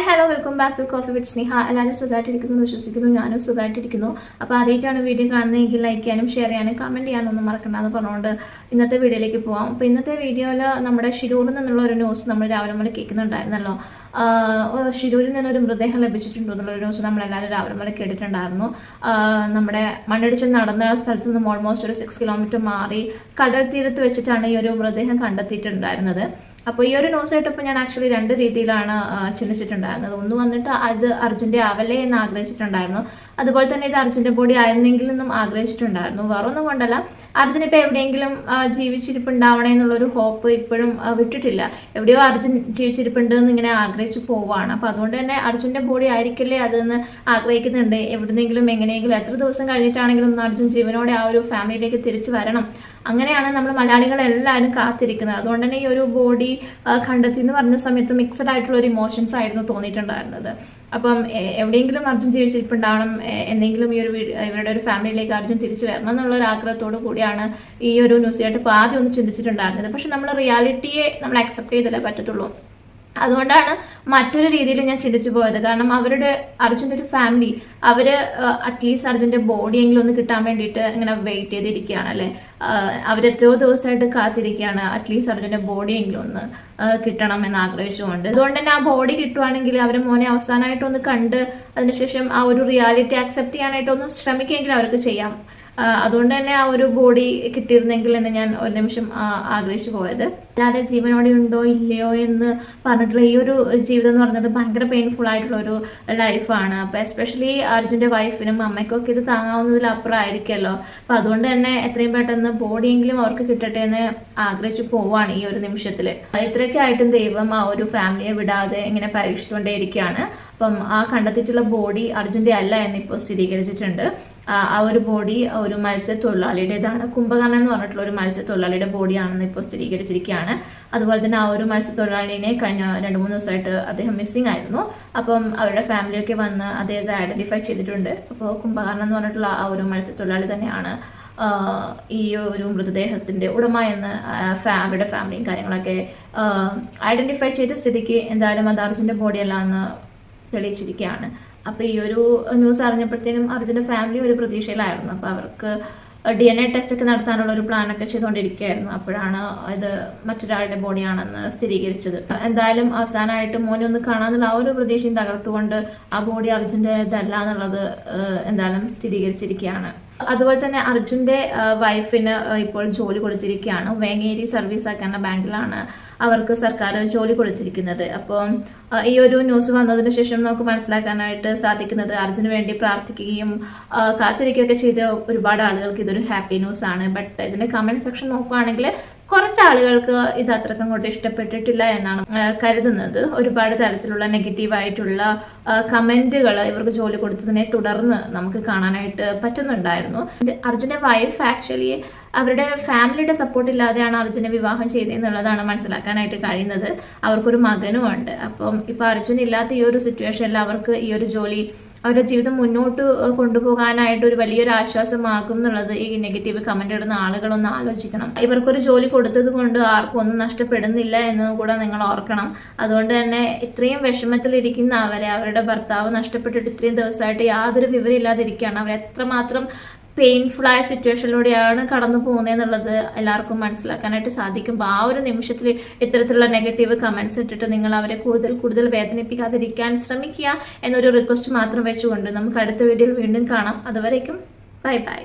Hi hello welcome back to coffee with Sneha എല്ലാവരും സുഖമായിട്ടിരിക്കുന്നു എന്ന് വിശ്വസിക്കുന്നു ഞാനും സുഖമായിട്ടിരിക്കുന്നു. അപ്പോൾ ആദ്യമായിട്ടാണ് വീഡിയോ കാണുന്നതെങ്കിൽ ലൈക്ക് ചെയ്യാനും ഷെയർ ചെയ്യാനും കമന്റ് ചെയ്യാനൊന്നും മറക്കണ്ടെന്ന് പറഞ്ഞുകൊണ്ട് ഇന്നത്തെ വീഡിയോയിലേക്ക് പോവാം. അപ്പോൾ ഇന്നത്തെ വീഡിയോയിൽ നമ്മുടെ ഷിരൂറിൽ നിന്നുള്ള ഒരു ന്യൂസ് നമ്മൾ രാവിലെ മുതൽ കേൾക്കുന്നുണ്ടായിരുന്നല്ലോ. ഷിരൂരിൽ നിന്നൊരു മൃതദേഹം ലഭിച്ചിട്ടുണ്ടോ എന്നുള്ളൊരു ന്യൂസ് നമ്മളെല്ലാവരും രാവിലെ മുതൽ കേട്ടിട്ടുണ്ടായിരുന്നു. നമ്മുടെ മണ്ണിടിച്ചിൽ നടന്ന സ്ഥലത്ത് നിന്നും ഓൾമോസ്റ്റ് ഒരു സിക്സ് കിലോമീറ്റർ മാറി കടൽ തീരത്ത് വെച്ചിട്ടാണ് ഈ ഒരു മൃതദേഹം കണ്ടെത്തിയിട്ടുണ്ടായിരുന്നത്. അപ്പോൾ ഈ ഒരു ന്യൂസ് കേട്ടപ്പോൾ ഞാൻ ആക്ച്വലി രണ്ട് രീതിയിലാണ് ചിന്തിച്ചിട്ടുണ്ടായിരുന്നത്. ഒന്ന് വന്നിട്ട് അത് അർജുന്റെ ആവല്ലേ എന്ന് ആഗ്രഹിച്ചിട്ടുണ്ടായിരുന്നു. അതുപോലെ തന്നെ ഇത് അർജുന്റെ ബോഡി ആയിരുന്നെങ്കിൽ എന്നും ആഗ്രഹിച്ചിട്ടുണ്ടായിരുന്നു. വേറൊന്നും കൊണ്ടല്ല. അർജുൻ ഇപ്പോൾ എവിടെയെങ്കിലും ജീവിച്ചിരിപ്പുണ്ടാവണേ എന്നുള്ളൊരു ഹോപ്പ് ഇപ്പോഴും വിട്ടിട്ടില്ല. എവിടെയോ അർജുൻ ജീവിച്ചിരിപ്പുണ്ട് എന്ന് ഇങ്ങനെ ആഗ്രഹിച്ചു പോവാണ്. അപ്പോൾ അതുകൊണ്ട് തന്നെ അർജുന്റെ ബോഡി ആയിരിക്കില്ലേ അതെന്ന് ആഗ്രഹിക്കുന്നുണ്ട്. എവിടുന്നെങ്കിലും എങ്ങനെയെങ്കിലും എത്ര ദിവസം കഴിഞ്ഞിട്ടാണെങ്കിലും അർജുൻ ജീവനോടെ ആ ഒരു ഫാമിലിയിലേക്ക് തിരിച്ചു വരണം. അങ്ങനെയാണ് നമ്മൾ മലയാളികളെല്ലാവരും കാത്തിരിക്കുന്നത്. അതുകൊണ്ട് തന്നെ ഈ ഒരു ബോഡി കണ്ടെത്തി എന്ന് പറഞ്ഞ സമയത്ത് മിക്സഡ് ആയിട്ടുള്ള ഒരു ഇമോഷൻസ് ആയിരുന്നു തോന്നിയിട്ടുണ്ടായിരുന്നത്. അപ്പം എവിടെയെങ്കിലും അർജുൻ ജീവിച്ചിരിപ്പുണ്ടാവണം എന്തെങ്കിലും ഈ ഒരു ഇവരുടെ ഒരു ഫാമിലിയിലേക്ക് അർജുൻ തിരിച്ചു വരണം എന്നുള്ള ഒരു ആഗ്രഹത്തോടു കൂടിയാണ് ഈ ഒരു ന്യൂസ് ആയിട്ട് ഇപ്പോൾ ആദ്യം ഒന്ന് ചിന്തിച്ചിട്ടുണ്ടായിരുന്നത്. പക്ഷെ നമ്മൾ റിയാലിറ്റിയെ നമ്മൾ അക്സെപ്റ്റ് ചെയ്തല്ലേ പറ്റത്തുള്ളൂ. അതുകൊണ്ടാണ് മറ്റൊരു രീതിയിൽ ഞാൻ ചിന്തിച്ചു പോയത്. കാരണം അവരുടെ അർജുന്റെ ഒരു ഫാമിലി അവർ അറ്റ്ലീസ്റ്റ് അർജുന്റെ ബോഡിയെങ്കിലും ഒന്ന് കിട്ടാൻ വേണ്ടിയിട്ട് ഇങ്ങനെ വെയിറ്റ് ചെയ്തിരിക്കുകയാണ് അല്ലേ? അവരെത്രയോ ദിവസമായിട്ട് കാത്തിരിക്കുകയാണ് അറ്റ്ലീസ്റ്റ് അർജുന്റെ ബോഡിയെങ്കിലും ഒന്ന് കിട്ടണം എന്ന് ആഗ്രഹിച്ചുകൊണ്ട്. അതുകൊണ്ട് തന്നെ ആ ബോഡി കിട്ടുവാണെങ്കിൽ അവരെ മോനെ അവസാനമായിട്ടൊന്ന് കണ്ട് അതിനുശേഷം ആ ഒരു റിയാലിറ്റി അക്സെപ്റ്റ് ചെയ്യാനായിട്ടൊന്ന് ശ്രമിക്കുമെങ്കിൽ അവർക്ക് ചെയ്യാം. അതുകൊണ്ട് തന്നെ ആ ഒരു ബോഡി കിട്ടിയിരുന്നെങ്കിൽ എന്ന് ഞാൻ ഒരു നിമിഷം ആഗ്രഹിച്ചു പോയത്. അല്ലാതെ ജീവനോടെ ഉണ്ടോ ഇല്ലയോ എന്ന് പറഞ്ഞിട്ടുള്ള ഈ ഒരു ജീവിതം എന്ന് പറഞ്ഞത് ഭയങ്കര പെയിൻഫുൾ ആയിട്ടുള്ള ഒരു ലൈഫാണ് അപ്പോൾ എസ്പെഷ്യലി അർജുന്റെ വൈഫിനും അമ്മയ്ക്കൊക്കെ ഇത് താങ്ങാവുന്നതിൽ അപ്പുറം ആയിരിക്കുമല്ലോ അപ്പോൾ അതുകൊണ്ട് തന്നെ എത്രയും പെട്ടെന്ന് ബോഡിയെങ്കിലും അവർക്ക് കിട്ടട്ടെ എന്ന് ആഗ്രഹിച്ചു പോവാണ് ഈ ഒരു നിമിഷത്തിൽ ഇത്രയൊക്കെ ആയിട്ടും ദൈവം ആ ഒരു ഫാമിലിയെ വിടാതെ ഇങ്ങനെ പരീക്ഷിച്ചുകൊണ്ടേയിരിക്കുകയാണ്. അപ്പം ആ കണ്ടെത്തിയിട്ടുള്ള ബോഡി അർജുന്റെ അല്ല എന്നിപ്പോൾ സ്ഥിരീകരിച്ചിട്ടുണ്ട്. ആ ഒരു ബോഡി ഒരു മത്സ്യത്തൊഴിലാളിയുടേതാണ്. കുംഭകർണൻ എന്ന് പറഞ്ഞിട്ടുള്ള ഒരു മത്സ്യത്തൊഴിലാളിയുടെ ബോഡിയാണെന്ന് ഇപ്പോൾ സ്ഥിരീകരിച്ചിരിക്കുകയാണ്. അതുപോലെ തന്നെ ആ ഒരു മത്സ്യത്തൊഴിലാളിനെ കഴിഞ്ഞ രണ്ട് മൂന്ന് ദിവസമായിട്ട് അദ്ദേഹം മിസ്സിംഗ് ആയിരുന്നു. അപ്പം അവരുടെ ഫാമിലിയൊക്കെ വന്ന് അദ്ദേഹത്തെ ഐഡന്റിഫൈ ചെയ്തിട്ടുണ്ട്. അപ്പോൾ കുംഭകർണൻ എന്ന് പറഞ്ഞിട്ടുള്ള ആ ഒരു മത്സ്യത്തൊഴിലാളി തന്നെയാണ് ഈ ഒരു മൃതദേഹത്തിന്റെ ഉടമ എന്ന് അവരുടെ ഫാമിലിയും കാര്യങ്ങളൊക്കെ ഐഡന്റിഫൈ ചെയ്ത സ്ഥിതിക്ക് എന്തായാലും അത് ബോഡിയല്ല എന്ന് തെളിയിച്ചിരിക്കുകയാണ്. അപ്പോൾ ഈ ഒരു ന്യൂസ് അറിഞ്ഞപ്പോഴത്തേനും അർജുന്റെ ഫാമിലി ഒരു പ്രതീക്ഷയിലായിരുന്നു. അപ്പോൾ അവർക്ക് ഡി എൻ എ ടെസ്റ്റ് ഒക്കെ നടത്താനുള്ള ഒരു പ്ലാനൊക്കെ ചെയ്തുകൊണ്ടിരിക്കുകയായിരുന്നു. അപ്പോഴാണ് ഇത് മറ്റൊരാളുടെ ബോഡിയാണെന്ന് സ്ഥിരീകരിച്ചത്. എന്തായാലും അവസാനമായിട്ട് മോനെ ഒന്ന് കാണാന്നുള്ള ആ ഒരു പ്രതീക്ഷയും തകർത്തുകൊണ്ട് ആ ബോഡി അർജുന്റെ ഇതല്ല എന്നുള്ളത് എന്തായാലും സ്ഥിരീകരിച്ചിരിക്കുകയാണ്. അതുപോലെ തന്നെ അർജുന്റെ വൈഫിന് ഇപ്പോൾ ജോലി കൊടുത്തിരിക്കുകയാണ്. വേങ്ങേരി സർവീസ് ആക്കുന്ന ബാങ്കിലാണ് അവർക്ക് സർക്കാർ ജോലി കൊടുത്തിരിക്കുന്നത്. അപ്പോൾ ഈ ഒരു ന്യൂസ് വന്നതിന് ശേഷം നമുക്ക് മനസ്സിലാക്കാനായിട്ട് സാധിക്കുന്നത് അർജുന് വേണ്ടി പ്രാർത്ഥിക്കുകയും കാത്തിരിക്കുകയൊക്കെ ചെയ്ത ഒരുപാട് ആളുകൾക്ക് ഇതൊരു ഹാപ്പി ന്യൂസ് ആണ്. ബട്ട് ഇതിന്റെ കമന്റ് സെക്ഷൻ നോക്കുകയാണെങ്കിൽ കുറച്ച് ആളുകൾക്ക് ഇത് അത്രക്കും കൊണ്ട് ഇഷ്ടപ്പെട്ടിട്ടില്ല എന്നാണ് കരുതുന്നത്. ഒരുപാട് തരത്തിലുള്ള നെഗറ്റീവ് ആയിട്ടുള്ള കമന്റുകൾ ഇവർക്ക് ജോലി കൊടുത്തതിനെ തുടർന്ന് നമുക്ക് കാണാനായിട്ട് പറ്റുന്നുണ്ടായിരുന്നു. അർജുന വൈഫ് ആക്ച്വലി അവരുടെ ഫാമിലിയുടെ സപ്പോർട്ട് ഇല്ലാതെയാണ് അർജുനെ വിവാഹം ചെയ്തതെന്നുള്ളതാണ് മനസ്സിലാക്കാനായിട്ട് കഴിയുന്നത്. അവർക്കൊരു മകനും ഉണ്ട്. അപ്പം ഇപ്പൊ അർജുൻ ഇല്ലാത്ത ഈ ഒരു സിറ്റുവേഷനിൽ അവർക്ക് ഈ ഒരു ജോലി അവരുടെ ജീവിതം മുന്നോട്ട് കൊണ്ടുപോകാനായിട്ട് ഒരു വലിയൊരു ആശ്വാസമാകും എന്നുള്ളത് ഈ നെഗറ്റീവ് കമന്റ് ഇടുന്ന ആളുകളൊന്ന് ആലോചിക്കണം. ഇവർക്കൊരു ജോലി കൊടുത്തത് കൊണ്ട് ആർക്കും ഒന്നും നഷ്ടപ്പെടുന്നില്ല എന്ന് കൂടെ നിങ്ങൾ ഓർക്കണം. അതുകൊണ്ട് തന്നെ ഇത്രയും വിഷമത്തിലിരിക്കുന്ന അവരെ അവരുടെ ഭർത്താവ് നഷ്ടപ്പെട്ടിട്ട് ഇത്രയും ദിവസമായിട്ട് യാതൊരു വിവരമില്ലാതിരിക്കുകയാണ് അവർ എത്രമാത്രം പെയിൻഫുൾ ആയ സിറ്റുവേഷനിലൂടെയാണ് കടന്നു പോകുന്നതെന്നുള്ളത് എല്ലാവർക്കും മനസ്സിലാക്കാനായിട്ട് സാധിക്കും. അപ്പോൾ ആ ഒരു നിമിഷത്തിൽ ഇത്തരത്തിലുള്ള നെഗറ്റീവ് കമൻസ് ഇട്ടിട്ട് നിങ്ങൾ അവരെ കൂടുതൽ കൂടുതൽ വേദനിപ്പിക്കാതിരിക്കാൻ ശ്രമിക്കുക എന്നൊരു റിക്വസ്റ്റ് മാത്രം വെച്ചുകൊണ്ട് നമുക്ക് അടുത്ത വീഡിയോയിൽ വീണ്ടും കാണാം. അതുവരേക്കും ബൈ ബൈ